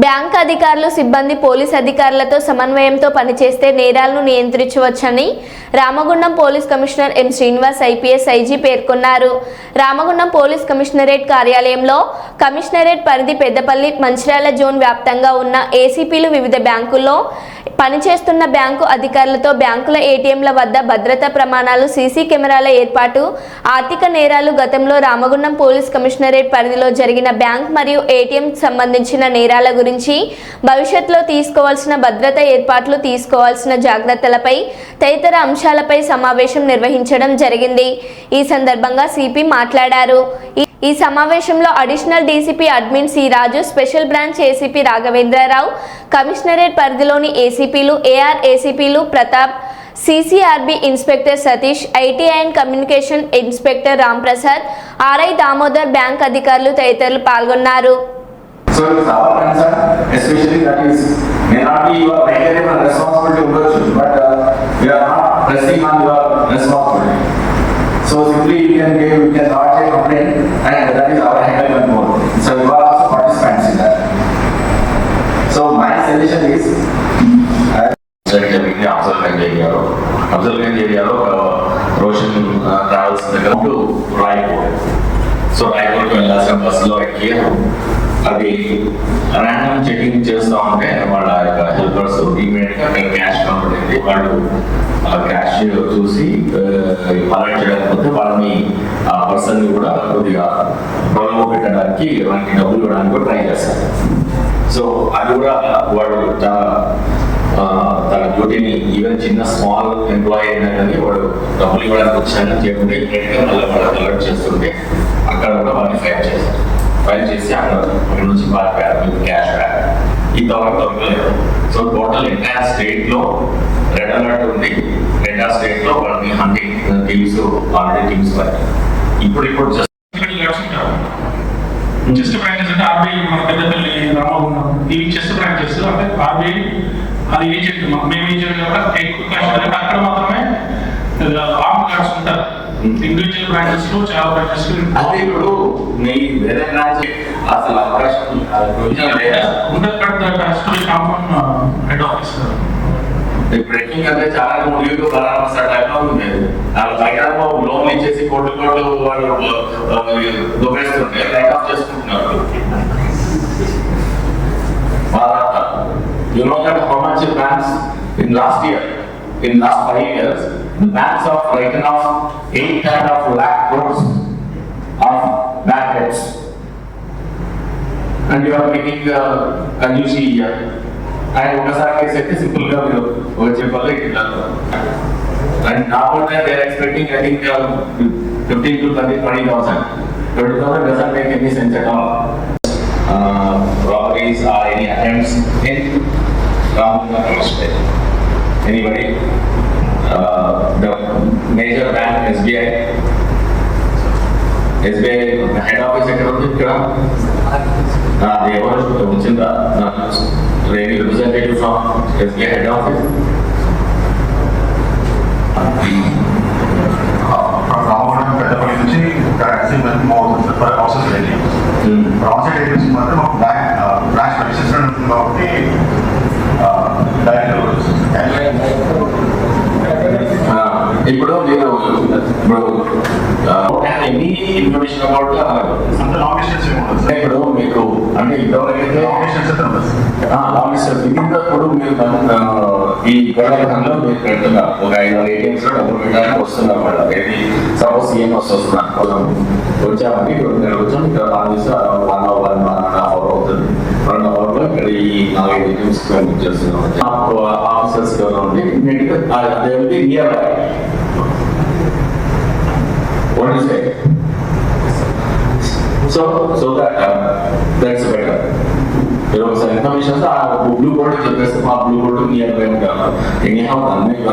Bank అధికారులు సిబ్బంది police అధికారులతో సమన్వయంతో పనిచేస్తే నేరాలను నియంత్రించవచ్చని Ramagundam police commissioner M Srinivas IPS IG పేర్కొన్నారు. రామగుండం పోలీస్ కమిషనరేట్ కార్యాలయంలో కమిషనరేట్ పరిధి పెద్దపల్లి మంచిర్యాల జోన్ వ్యాప్తంగా ఉన్న ఏసీపీలు వివిధ బ్యాంకుల్లో పనిచేస్తున్న బ్యాంకు అధికారులతో బ్యాంకుల ఏటీఎంల వద్ద భద్రతా ప్రమాణాలు సీసీ కెమెరాల ఏర్పాటు ఆర్థిక నేరాలు గతంలో రామగుండం పోలీస్ కమిషనరేట్ పరిధిలో జరిగిన బ్యాంక్ మరియు ఏటీఎం సంబంధించిన నేరాల గురించి భవిష్యత్తులో తీసుకోవాల్సిన భద్రత ఏర్పాట్లు తీసుకోవాల్సిన జాగ్రత్తలపై తదితర అంశాలపై సమావేశం నిర్వహించడం జరిగింది. ఈ సందర్భంగా సిపి మాట్లాడారు. ఈ- సమావేశంలో additional DCP admin C Raju special branch ACP Raghavendrarao commissionerate పరిధిలోని ఏసీపీలు AR ఏసీపీలు Pratap CCRB inspector Satish IT and communication inspector Ramprasad RI Damodar bank అధికారులు తదితరులు పాల్గొన్నారు. So it's our concern, especially that is, may not be your primary and responsibility ఉండొచ్చు, but uh, we are not pressing on your responsibility. So simply you can give, you can lodge a complaint and that is our handle and more. So you are also participants in that. So my suggestion is, uh, జరిగింది అఫ్జల్గంజ్ ఏరియాలో అఫ్జల్గంజ్ ఏరియాలో Roshan travels దగ్గర to Raipur so రాయ్పూర్కి వెళ్ళాల్సిన బస్సులో ఎక్కి అది random checking చేస్తూ ఉంటే వాళ్ళ యొక్క హెల్పర్స్ ఇమీడియట్గా అక్కడ క్యాష్ కనబడింది వాళ్ళు ఆ క్యాష్ చూసి అలర్ట్ చేయకపోతే వాళ్ళని ఆ పర్సన్ కూడా కొద్దిగా పొలం పెట్టడానికి వాళ్ళకి డబ్బులు ఇవ్వడానికి కూడా ట్రై చేస్తారు. సో అది కూడా వాడు తన తన డ్యూటీని ఈవెన్ చిన్న స్మాల్ ఎంప్లాయీ అయినా కానీ వాడు డబ్బులు ఇవ్వడానికి వచ్చాయని చేయకుండా ఇమీడియట్గా మళ్ళీ వాళ్ళకి అలర్ట్ చేస్తుంటే అక్కడ కూడా వాళ్ళని ఫైల్ చేశారు. ఫైల్ చేసి అక్కడ అక్కడ నుంచి పారిపోయారు క్యాష్ బ్యాక్. ఈ తర్వాత దొరకలేదు సో టోటల్ ఎంటైర్ స్టేట్లో రెడ్ అలర్ట్ ఉంది. ఎంటైర్ స్టేట్లో వాళ్ళని హండ్రెడ్ టీమ్స్ ఆల్రెడీ టీమ్స్ పట్టారు ఇప్పుడు ఇప్పుడు జస్ట్ ఇక్కడ చెస్ట్ బ్రాంచెస్ అంటే ఆర్బీఐ మన పెద్దపల్లి రామగుండం ఇవి చెస్ట్ ప్రాక్టీస్ అంటే ఆర్బీఐ అది ఏజెంట్ మాకు మేము ఏజెంట్ కాబట్టి ఎక్కువ అక్కడ మాత్రమే కార్డ్స్ ఉంటారు ఇండివిజువల్ బ్రాంచెస్లో చాలా బ్రాంచెస్ అదే ఇప్పుడు మీ వేరే బ్రాంచ్ అసలు అవకాశం ఉండదు but that has to be come from head office breaking అంటే చాలా ముడిగా పరామర్శ టైప్లో ఉంది. వాళ్ళు లోన్ ఇచ్చేసి కోట్లు కోట్లు వాళ్ళు దొబ్బేస్తుంటే రైట్ ఆఫ్ చేసుకుంటున్నారు. You know that how much banks in last year, in last five years, the banks have written off eight kind of lakh crores of bad debts. And you are making uh, conducive here. And ఒకసారి case అయితే simple గా మీరు వచ్చే పనులు ఇట్లా and normal they are expecting I think fifteen to thirty twenty thousand twenty thousand doesn't make any sense at all robberies or any attempts in Ramguna Commercial. Anybody? Uh, the major bank SBI. SBI head office ఎక్కడ ఉంది ఇక్కడ అది ఎవరు వచ్చిందా any representative from SBI head office? ఇప్పుడు any information about అంత long distance ఇప్పుడు మీకు అంటే ఇంతవరకైతే లాంగ్ డిస్టెన్స్ ఇప్పుడు మీరు ఈ గొడవలో మీరు పెడుతున్నారు ఒక ఐదు వందల ఏటీఎంస్లో డబ్బులు పెట్టడానికి వస్తున్నారు మేడం. ఏది? సపోజ్ వస్తున్నారు. కోసం ఇప్పుడు ఇక్కడ one hour one one and half hour అవుతుంది. వన్ అవర్లో ఇక్కడ ఈ నాలుగైదు ఏటీఎంస్ చేస్తున్నాం. Officers nearby What do you say? So, so that um, uh, that's better. Pero sa information sa blue board, kasi sa blue board niya ba yung kanya hawtan na yung